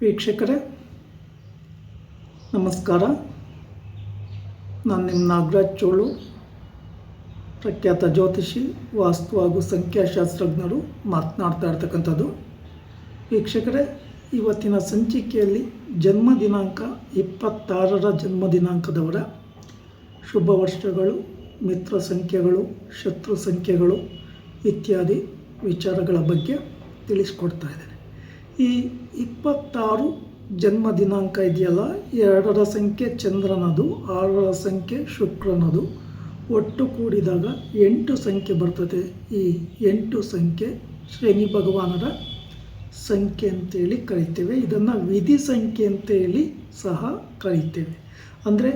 ವೀಕ್ಷಕರೇ, ನಮಸ್ಕಾರ. ನಾನು ನಿಮ್ಮ ನಾಗರಾಜ್ ಚೋಳು, ಪ್ರಖ್ಯಾತ ಜ್ಯೋತಿಷಿ, ವಾಸ್ತು ಹಾಗೂ ಸಂಖ್ಯಾಶಾಸ್ತ್ರಜ್ಞರು ಮಾತನಾಡ್ತಾ ಇರ್ತಕ್ಕಂಥದ್ದು. ವೀಕ್ಷಕರೇ, ಇವತ್ತಿನ ಸಂಚಿಕೆಯಲ್ಲಿ ಜನ್ಮ ದಿನಾಂಕ ಇಪ್ಪತ್ತಾರರ ಜನ್ಮ ದಿನಾಂಕದವರ ಶುಭ ವರ್ಷಗಳು, ಮಿತ್ರ ಸಂಖ್ಯೆಗಳು, ಶತ್ರು ಸಂಖ್ಯೆಗಳು ಇತ್ಯಾದಿ ವಿಚಾರಗಳ ಬಗ್ಗೆ ತಿಳಿಸ್ಕೊಡ್ತಾ ಇದ್ದೇನೆ. ಈ ಇಪ್ಪತ್ತಾರು ಜನ್ಮ ದಿನಾಂಕ ಇದೆಯಲ್ಲ, ಎರಡರ ಸಂಖ್ಯೆ ಚಂದ್ರನದು, ಆರರ ಸಂಖ್ಯೆ ಶುಕ್ರನದು. ಒಟ್ಟು ಕೂಡಿದಾಗ ಎಂಟು ಸಂಖ್ಯೆ ಬರ್ತದೆ. ಈ ಎಂಟು ಸಂಖ್ಯೆ ಶ್ರೇಣಿ ಭಗವಾನರ ಸಂಖ್ಯೆ ಅಂತೇಳಿ ಕರಿತೇವೆ. ಇದನ್ನು ವಿಧಿ ಸಂಖ್ಯೆ ಅಂತೇಳಿ ಸಹ ಕರಿತೇವೆ. ಅಂದರೆ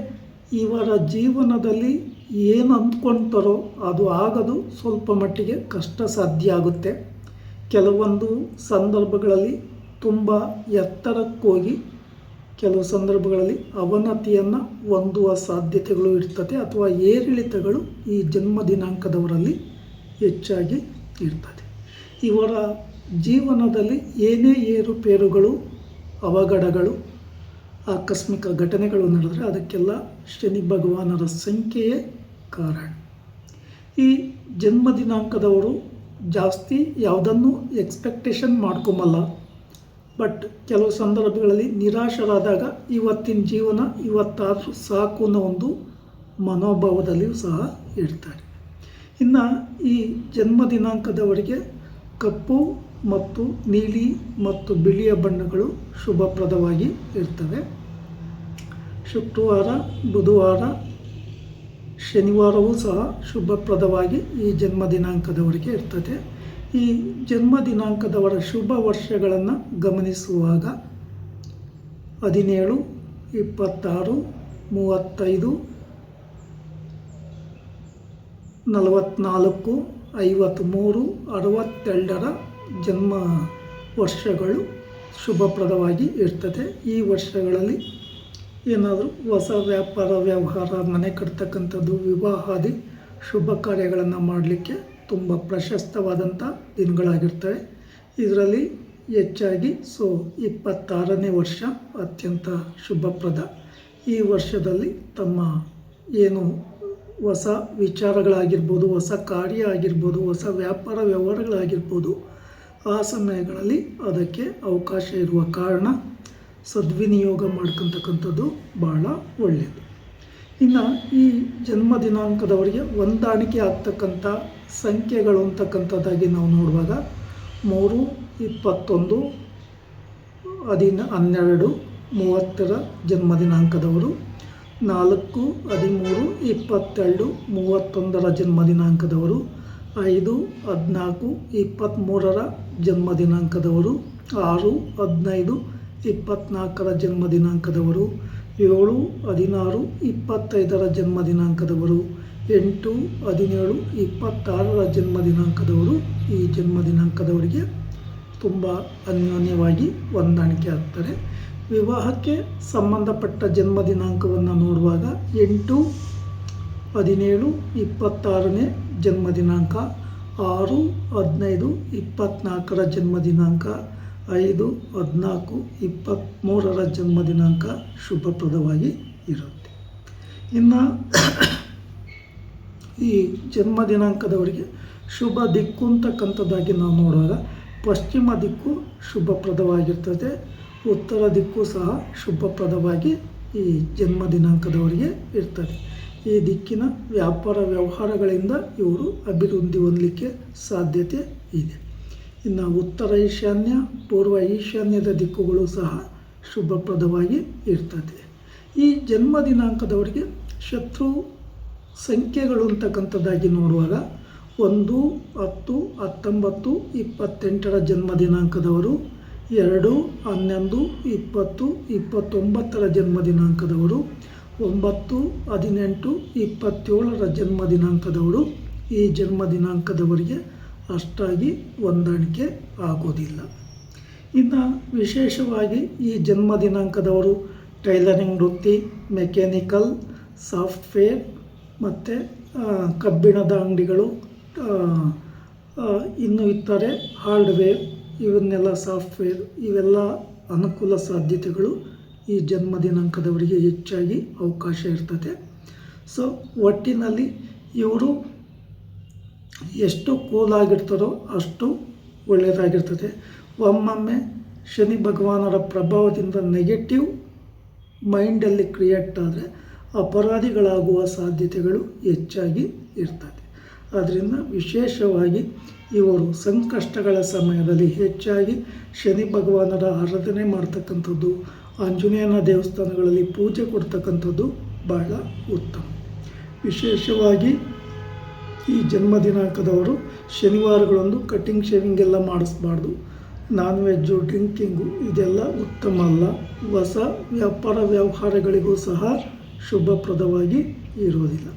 ಇವರ ಜೀವನದಲ್ಲಿ ಏನು ಅಂದ್ಕೊಳ್ತಾರೋ ಅದು ಆಗೋದು ಸ್ವಲ್ಪ ಮಟ್ಟಿಗೆ ಕಷ್ಟ ಸಾಧ್ಯ ಆಗುತ್ತೆ. ಕೆಲವೊಂದು ಸಂದರ್ಭಗಳಲ್ಲಿ ತುಂಬ ಎತ್ತರಕ್ಕೋಗಿ ಕೆಲವು ಸಂದರ್ಭಗಳಲ್ಲಿ ಅವನತಿಯನ್ನು ಹೊಂದುವ ಸಾಧ್ಯತೆಗಳು ಇರ್ತದೆ ಅಥವಾ ಏರಿಳಿತಗಳು ಈ ಜನ್ಮ ದಿನಾಂಕದವರಲ್ಲಿ ಹೆಚ್ಚಾಗಿ ಇರ್ತದೆ. ಇವರ ಜೀವನದಲ್ಲಿ ಏನೇ ಏರುಪೇರುಗಳು ಅವಘಡಗಳು, ಆಕಸ್ಮಿಕ ಘಟನೆಗಳು ನಡೆದರೆ ಅದಕ್ಕೆಲ್ಲ ಶನಿ ಭಗವಾನರ ಸಂಖ್ಯೆಯೇ ಕಾರಣ. ಈ ಜನ್ಮ ದಿನಾಂಕದವರು ಜಾಸ್ತಿ ಯಾವುದನ್ನು ಎಕ್ಸ್ಪೆಕ್ಟೇಷನ್ ಮಾಡ್ಕೊಂಬಲ್ಲ. ಬಟ್ ಕೆಲವು ಸಂದರ್ಭಗಳಲ್ಲಿ ನಿರಾಶರಾದಾಗ ಇವತ್ತಿನ ಜೀವನ ಇವತ್ತಾದರೂ ಸಾಕು ಅನ್ನೋ ಒಂದು ಮನೋಭಾವದಲ್ಲಿಯೂ ಸಹ ಇರ್ತಾರೆ. ಇನ್ನು ಈ ಜನ್ಮ ದಿನಾಂಕದವರಿಗೆ ಕಪ್ಪು ಮತ್ತು ನೀಲಿ ಮತ್ತು ಬಿಳಿಯ ಬಣ್ಣಗಳು ಶುಭಪ್ರದವಾಗಿ ಇರ್ತವೆ. ಶುಕ್ರವಾರ, ಬುಧವಾರ ಶನಿವಾರವೂ ಸಹ ಶುಭಪ್ರದವಾಗಿ ಈ ಜನ್ಮ ದಿನಾಂಕದವರಿಗೆ ಇರ್ತದೆ. ಈ ಜನ್ಮ ದಿನಾಂಕದವರ ಶುಭ ವರ್ಷಗಳನ್ನು ಗಮನಿಸುವಾಗ ಹದಿನೇಳು, ಇಪ್ಪತ್ತಾರು, ಮೂವತ್ತೈದು ನಲವತ್ತ್ನಾಲ್ಕು ಐವತ್ತ್ಮೂರು ಅರವತ್ತೆರಡರ ಜನ್ಮ ವರ್ಷಗಳು ಶುಭಪ್ರದವಾಗಿ ಇರ್ತದೆ. ಈ ವರ್ಷಗಳಲ್ಲಿ ಏನಾದರೂ ಹೊಸ ವ್ಯಾಪಾರ, ವ್ಯವಹಾರ, ಮನೆ ಕಟ್ತಕ್ಕಂಥದ್ದು, ವಿವಾಹಾದಿ ಶುಭ ಕಾರ್ಯಗಳನ್ನು ಮಾಡಲಿಕ್ಕೆ ತುಂಬ ಪ್ರಶಸ್ತವಾದಂಥ ದಿನಗಳಾಗಿರ್ತವೆ. ಇದರಲ್ಲಿ ಹೆಚ್ಚಾಗಿ ಸೊ ಇಪ್ಪತ್ತಾರನೇ ವರ್ಷ ಅತ್ಯಂತ ಶುಭಪ್ರದ. ಈ ವರ್ಷದಲ್ಲಿ ತಮ್ಮ ಏನು ಹೊಸ ವಿಚಾರಗಳಾಗಿರ್ಬೋದು, ಹೊಸ ಕಾರ್ಯ ಆಗಿರ್ಬೋದು, ಹೊಸ ವ್ಯಾಪಾರ, ವ್ಯವಹಾರಗಳಾಗಿರ್ಬೋದು, ಆ ಸಮಯಗಳಲ್ಲಿ ಅದಕ್ಕೆ ಅವಕಾಶ ಇರುವ ಕಾರಣ ಸದ್ವಿನಿಯೋಗ ಮಾಡ್ಕೊತಕ್ಕಂಥದ್ದು ಬಹಳ ಒಳ್ಳೆಯದು ಇನ್ನು ಈ ಜನ್ಮ ದಿನಾಂಕದವರಿಗೆ ಹೊಂದಾಣಿಕೆ ಆಗ್ತಕ್ಕಂಥ ಸಂಖ್ಯೆಗಳು ಅಂತಕ್ಕಂಥದ್ದಾಗಿ ನಾವು ನೋಡುವಾಗ ಮೂರು, ಇಪ್ಪತ್ತೊಂದು, ಹದಿನ, ಹನ್ನೆರಡು, ಮೂವತ್ತರ ಜನ್ಮ ದಿನಾಂಕದವರು, ನಾಲ್ಕು, ಹದಿಮೂರು, ಇಪ್ಪತ್ತೆರಡು, ಮೂವತ್ತೊಂದರ ಜನ್ಮ ದಿನಾಂಕದವರು, ಐದು, ಹದಿನಾಲ್ಕು ಇಪ್ಪತ್ತ್ಮೂರರ ಜನ್ಮ ದಿನಾಂಕದವರು, ಆರು, ಹದಿನೈದು ಇಪ್ಪತ್ತ್ನಾಲ್ಕರ ಜನ್ಮ ದಿನಾಂಕದವರು, ಏಳು, ಹದಿನಾರು, ಇಪ್ಪತ್ತೈದರ ಜನ್ಮ ದಿನಾಂಕದವರು, ಎಂಟು, ಹದಿನೇಳು, ಇಪ್ಪತ್ತಾರರ ಜನ್ಮ ದಿನಾಂಕದವರು ಈ ಜನ್ಮ ದಿನಾಂಕದವರಿಗೆ ತುಂಬ ಅನ್ಯೋನ್ಯವಾಗಿ ಹೊಂದಾಣಿಕೆ ಆಗ್ತಾರೆ ವಿವಾಹಕ್ಕೆ ಸಂಬಂಧಪಟ್ಟ ಜನ್ಮ ದಿನಾಂಕವನ್ನು ನೋಡುವಾಗ ಎಂಟು, ಹದಿನೇಳು, ಇಪ್ಪತ್ತಾರನೇ ಜನ್ಮ ದಿನಾಂಕ, ಆರು, ಹದಿನೈದು ಇಪ್ಪತ್ತ್ನಾಲ್ಕರ ಜನ್ಮ ದಿನಾಂಕ ಐದು, ಹದಿನಾಲ್ಕು ಇಪ್ಪತ್ತ್ಮೂರರ ಜನ್ಮ ದಿನಾಂಕ ಶುಭಪ್ರದವಾಗಿ ಇರುತ್ತೆ. ಇನ್ನು ಈ ಜನ್ಮ ದಿನಾಂಕದವರಿಗೆ ಶುಭ ದಿಕ್ಕು ಅಂತಕ್ಕಂಥದ್ದಾಗಿ ನಾವು ನೋಡುವಾಗ ಪಶ್ಚಿಮ ದಿಕ್ಕು ಶುಭಪ್ರದವಾಗಿರ್ತದೆ, ಉತ್ತರ ದಿಕ್ಕು ಸಹ ಶುಭಪ್ರದವಾಗಿ ಈ ಜನ್ಮ ದಿನಾಂಕದವರಿಗೆ ಇರ್ತದೆ. ಈ ದಿಕ್ಕಿನ ವ್ಯಾಪಾರ ವ್ಯವಹಾರಗಳಿಂದ ಇವರು ಅಭಿವೃದ್ಧಿ ಹೊಂದಲಿಕ್ಕೆ ಸಾಧ್ಯತೆ ಇದೆ. ಇನ್ನು ಉತ್ತರ ಈಶಾನ್ಯ, ಪೂರ್ವ ಈಶಾನ್ಯದ ದಿಕ್ಕುಗಳು ಸಹ ಶುಭಪ್ರದವಾಗಿ ಇರ್ತದೆ. ಈ ಜನ್ಮ ದಿನಾಂಕದವರಿಗೆ ಶತ್ರು ಸಂಖ್ಯೆಗಳು ಅಂತಕ್ಕಂಥದ್ದಾಗಿ ನೋಡುವಾಗ ಒಂದು, ಹತ್ತು, ಹತ್ತೊಂಬತ್ತು, ಇಪ್ಪತ್ತೆಂಟರ ಜನ್ಮ ದಿನಾಂಕದವರು, ಎರಡು, ಹನ್ನೊಂದು, ಇಪ್ಪತ್ತು, ಇಪ್ಪತ್ತೊಂಬತ್ತರ ಜನ್ಮ ದಿನಾಂಕದವರು, ಒಂಬತ್ತು, ಹದಿನೆಂಟು, ಇಪ್ಪತ್ತೇಳರ ಜನ್ಮ ದಿನಾಂಕದವರು ಈ ಜನ್ಮ ದಿನಾಂಕದವರಿಗೆ ಅಷ್ಟಾಗಿ ಹೊಂದಾಣಿಕೆ ಆಗೋದಿಲ್ಲ. ಇನ್ನು ವಿಶೇಷವಾಗಿ ಈ ಜನ್ಮ ದಿನಾಂಕದವರು ಟೈಲರಿಂಗ್ ವೃತ್ತಿ, ಮೆಕ್ಯಾನಿಕಲ್, ಸಾಫ್ಟ್ವೇರ್ ಮತ್ತು ಕಬ್ಬಿಣದ ಅಂಗಡಿಗಳು ಇನ್ನು ಇತರೆ ಹಾರ್ಡ್ವೇರ್ ಇವನ್ನೆಲ್ಲ ಸಾಫ್ಟ್ವೇರ್ ಇವೆಲ್ಲ ಅನುಕೂಲ ಸಾಧ್ಯತೆಗಳು ಈ ಜನ್ಮ ದಿನಾಂಕದವರಿಗೆ ಹೆಚ್ಚಾಗಿ ಅವಕಾಶ ಇರ್ತದೆ. ಸೊ, ಒಟ್ಟಿನಲ್ಲಿ ಇವರು ಎಷ್ಟು ಕೂಲಾಗಿರ್ತಾರೋ ಅಷ್ಟು ಒಳ್ಳೆಯದಾಗಿರ್ತದೆ. ಒಮ್ಮೊಮ್ಮೆ ಶನಿ ಭಗವಾನರ ಪ್ರಭಾವದಿಂದ ನೆಗೆಟಿವ್ ಮೈಂಡಲ್ಲಿ ಕ್ರಿಯೇಟ್ ಆದರೆ ಅಪರಾಧಿಗಳಾಗುವ ಸಾಧ್ಯತೆಗಳು ಹೆಚ್ಚಾಗಿ ಇರ್ತದೆ. ಆದ್ದರಿಂದ ವಿಶೇಷವಾಗಿ ಇವರು ಸಂಕಷ್ಟಗಳ ಸಮಯದಲ್ಲಿ ಹೆಚ್ಚಾಗಿ ಶನಿ ಭಗವಾನರ ಆರಾಧನೆ ಮಾಡ್ತಕ್ಕಂಥದ್ದು, ಆಂಜನೇಯನ ದೇವಸ್ಥಾನಗಳಲ್ಲಿ ಪೂಜೆ ಕೊಡ್ತಕ್ಕಂಥದ್ದು ಬಹಳ ಉತ್ತಮ. ವಿಶೇಷವಾಗಿ ಈ ಜನ್ಮ ದಿನಾಂಕದವರು ಶನಿವಾರಗಳಂದು ಕಟ್ಟಿಂಗ್ ಶೇವಿಂಗ್ ಎಲ್ಲ ಮಾಡಿಸ್ಬಾರ್ದು. ನಾನ್ ವೆಜ್ಜು ಡ್ರಿಂಕಿಂಗು ಇದೆಲ್ಲ ಉತ್ತಮ ಅಲ್ಲ. ಹೊಸ ವ್ಯಾಪಾರ ವ್ಯವಹಾರಗಳಿಗೂ ಸಹ ಶುಭಪ್ರದವಾಗಿ ಇರೋದಿಲ್ಲ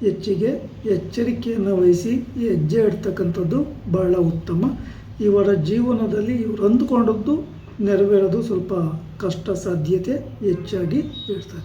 ಹೆಚ್ಚಿಗೆ ಎಚ್ಚರಿಕೆಯನ್ನು ವಹಿಸಿ ಹೆಜ್ಜೆ ಇಡ್ತಕ್ಕಂಥದ್ದು ಬಹಳ ಉತ್ತಮ. ಇವರ ಜೀವನದಲ್ಲಿ ಇವರು ಅಂದುಕೊಂಡದ್ದು ನೆರವೇರೋದು ಸ್ವಲ್ಪ ಕಷ್ಟ ಸಾಧ್ಯತೆ ಹೆಚ್ಚಾಗಿ ಇರ್ತದೆ.